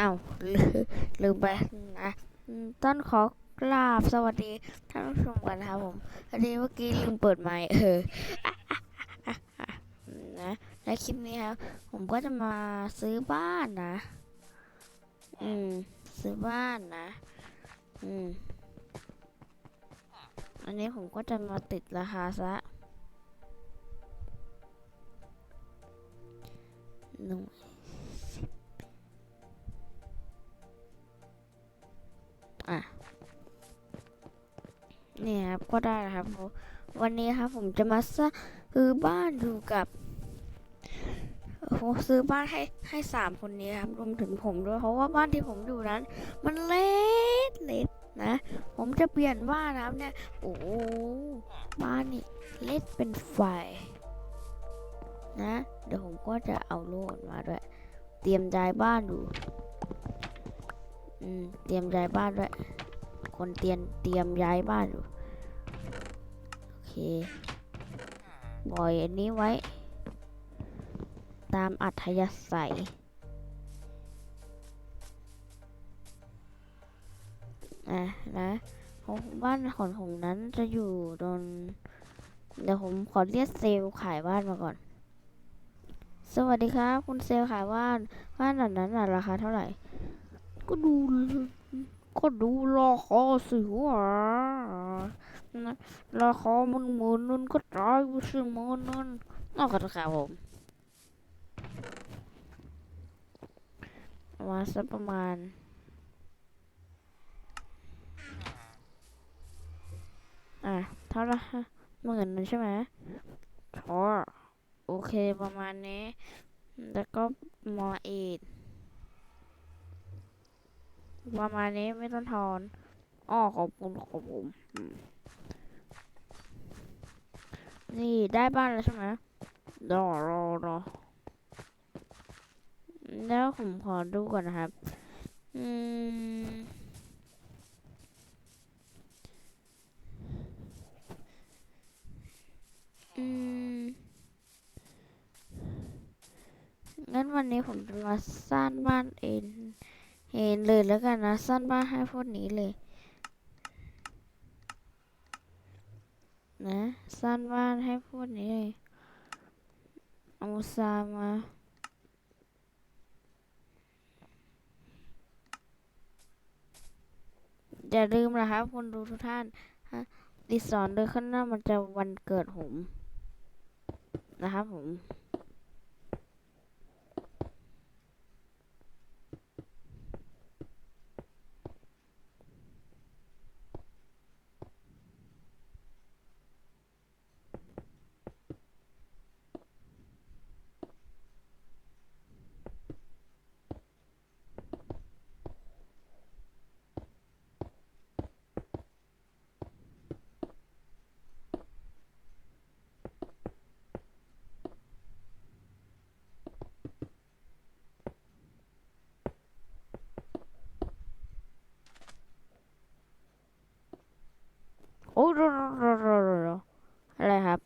อ้าวลืมลืมไปนะต้นขอกราบสวัสดีท่านผู้ชมกันนะครับผมพอดีเมื่อกี้ลืมเปิดไมค์เออนะในคลิปนี้ครับ ผมก็จะมาซื้อบ้านนะ อืม ซื้อบ้านนะ อืม อันนี้ผมก็จะมาติดราคาซะหนึ่ง ก็ได้แล้วครับวันนี้ครับผมจะมาซื้อบ้านอยู่กับผมซื้อบ้านให้ให้สามคนนี้ครับรวมถึงผมด้วยเพราะว่าบ้านที่ผมอยู่นั้น มันเล็กเล็กนะ ผมจะเปลี่ยนบ้านนะครับเนี่ยโอ้บ้านนี่เล็กเป็นไฟนะ เดี๋ยวผมก็จะเอาโลดมาด้วย เตรียมย้ายบ้านอยู่อืมเตรียมย้ายบ้านด้วย คนเตรียมเตรียมย้ายบ้านอยู่ เคปล่อยอันนี้ไว้ ตามอัธยาศัยอะนะบ้านของผมนั้นจะอยู่ตรงเดี๋ยวผมขอเรียกเซลขายบ้านมาก่อน สวัสดีครับ คุณเซลขายบ้าน บ้านหลังนั้นราคาเท่าไหร่ ก็ดู ก็ดูราคาสิวะ นะราคามันหมื่นนึงก็จ่ายไปสิหมื่นนึงนอกจากครับผมมาสักประมาณอะเท่าไหร่หมื่นนึงใช่ไหมชอโอเคประมาณนี้ แล้วก็มอเอ็ดประมาณนี้ไม่ต้องทอนอ้อขอบคุณขอบคุณอืม นี่ได้บ้านแล้วใช่ไหมรอรอรอแล้วผมขอดูก่อนนะครับ อืม อืม งั้นวันนี้ผมจะมาสร้างบ้านเองเองเลยแล้วกันนะ สร้างบ้านให้พวกนี้เลย นะสร้างบ้านให้พูดนี้เลยเอาซามาอย่าลืมนะครับคนดูทุกท่านฮะดิสอนโดยข้างหน้ามันจะวันเกิดผม นะครับผม โอ้รอรอรอรอรอรออะไรครับ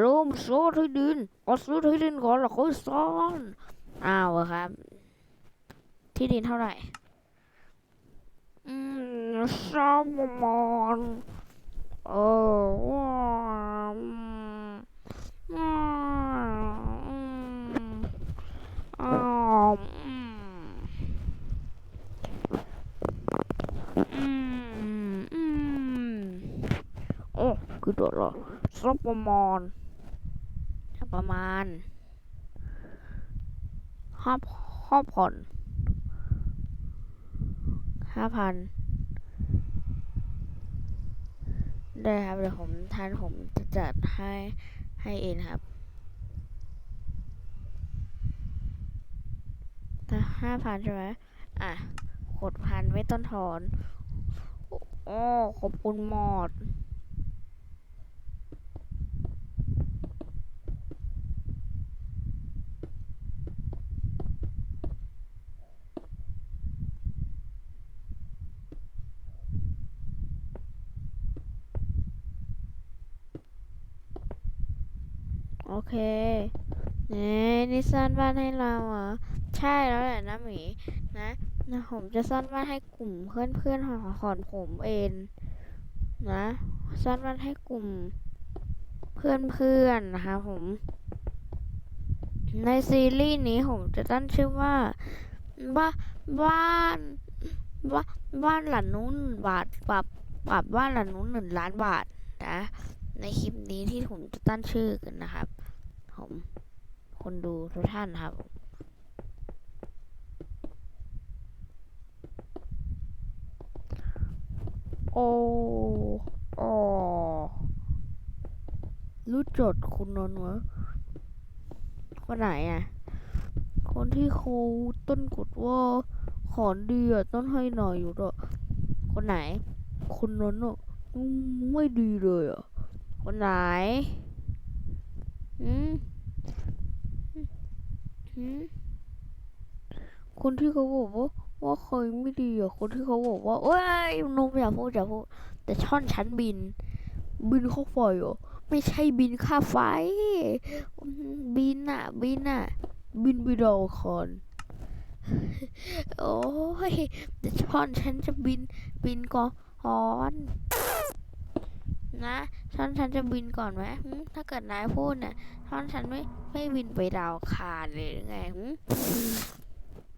รวม ซื้อที่ดินก็ซื้อที่ดินก่อนแล้วค่อยสร้างอ้าครับ ที่ดินเท่าไหร่ อืมสามประมาณเออว้าอืมอืมอืมอืมโอ้คือตัวละสักประมาณ ประมาณห้าห้าพันห้าพันได้ครับเดี๋ยวผมท่านผมจะจัดให้ให้เองครับถ้าห้าพันใช่ไหมอะกดพันไม่ต้นถอน โอ้ ขอบคุณหมด โอเคเนี่นี่สร้างบ้านให้เราเหรอ ใช่แล้วแหละนะหมีนะนะผมจะซ่อนบ้านให้กลุ่มเพื่อนๆของของผมเองนะซ่อนบ้านให้กลุ่มเพื่อนๆนนะคะผม ในซีรีส์นี้ผมจะตั้งชื่อว่าบ้าบ้านบ้าบ้านหลังนู้นบาทปรับปรับบ้านหลังนู้นหนึ่งล้านบาทนะ ในคลิปนี้ที่ผมจะตั้งชื่อกันนะครับ ผมคนดูทุกท่านครับโอ้โอรู้จดคุณนนท์วะคนไหนอะ คนที่เขาต้นกดว่าขอนดีอะต้องให้หน่อยอยู่ด้วคนไหนคนนั้นอะไม่ดีเลยอะ คนไหนอืมอืมคนที่เขาบอกว่าว่าเคยไม่ดีอะคนที่เขาบอกว่า โอ้ยนมอย่าพูดอย่าพูดแต่ช่อนชั้นบิน บินเข้าไฟเหรอไม่ใช่บินค่าไฟ บินอะ บินอะ บินไปดาวอังคารโอ้ยแต่ช่อนฉันจะบินบินก่อน นะช่อนฉันจะบินก่อนไหมถ้าเกิดนายพูดเนี่ยช่อนฉันไม่ไม่บินไปดาวคารเลยหรือไงหึ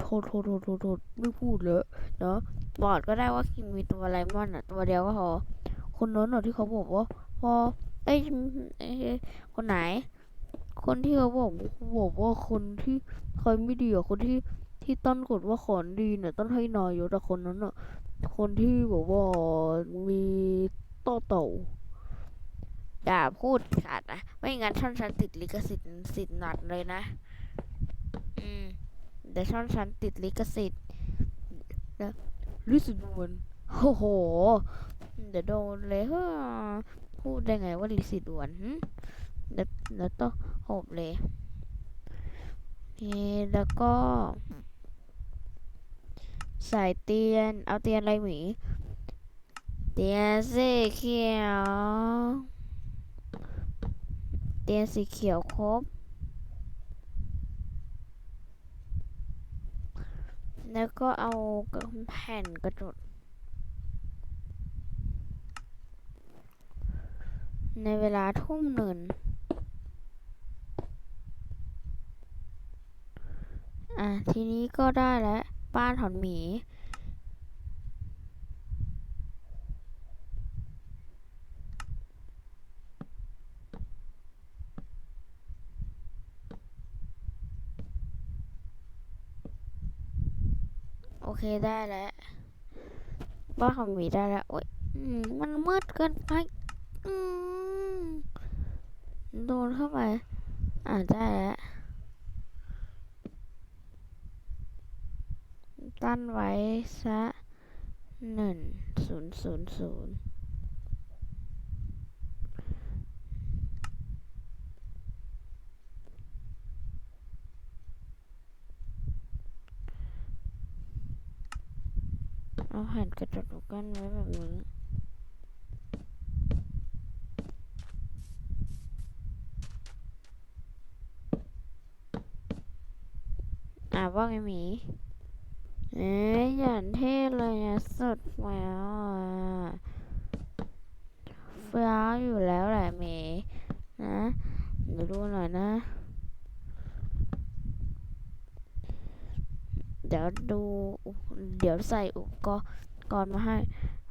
โทษโทษโทษโทษโทษไม่พูดเลยเนาะบอกก็ได้ว่าคิมมีตัวอะไรมอนอะตัวเดียวก็พอคนโน้นหน่ะที่เขาบอกว่าพอเอ้ยเอ้คนไหน คนที่เขาบอกบอกว่าคนที่เคยไม่ดีอะคนที่ที่ต้นกดว่าขอนดีเนี่ยต้นให้นายอยู่แต่คนนั้นอะคนที่บอกว่ามีต่อเต่า อย่าพูดขาดนะ ไม่งั้นช่อนฉันติดลิขสิทธิ์สิทธิ์หนักเลยนะ อืมเดี๋ยวช่อนฉันติดลิขสิทธิ์นะลิขสิทธิ์มันโอ้โห เดี๋ยวโดนเลยเฮ้พูดได้ไงว่าลิขสิทธิ์ด่วนเดี๋ยวเดี๋ยวต้องโหบเลยนี่แล้วก็ใส่เตียน เอาเตียนอะไรหมี เตียนสีเขียว เตียนสีเขียวครบ แล้วก็เอาแผ่นกระจกในเวลาทุ่มหนึ่งอะ ทีนี้ก็ได้แล้ว บ้านถอนหมี เคได้แล้วบ้านของหมีได้แล้วโอ้ยมันมืดเกินไปโดนเข้าไป อ่าได้แล้วตั้นไว้ซะหนึ่งศูนย์ศูนย์ศูนย์ เอาแผ่นกระจกกั้นไว้แบบนี้อ่าว่าไงหมี เอ๊ยอย่างเท่เลยอะสุดแล้วอะเฟ้าอยู่แล้วแหละหมีนะเดี๋ยวดูหน่อยนะ เดี๋ยวดูเดี๋ยวใส่อุปกรณ์ก่อนมาให้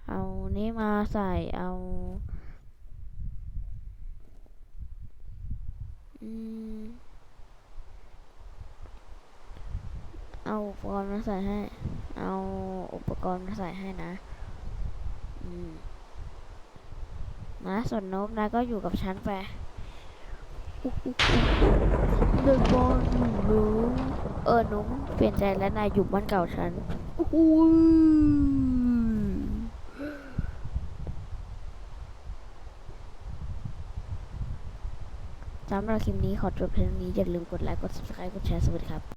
เอานี้มาใส่เอาอืมเอาอุปกรณ์มาใส่ให้ เอาอุปกรณ์มาใส่ให้นะอืมนะส่วนนบนะก็อยู่กับฉันไป เดินบอลอยู่เลยเออนุ้มเปลี่ยนใจแล้วนายอยู่บ้านเก่าฉันอุ้ยสำหรับคลิปนี้ขอจบเพียงนี้อย่าลืมกดไลค์ กด subscribe กดแชร์สวัสดีครับ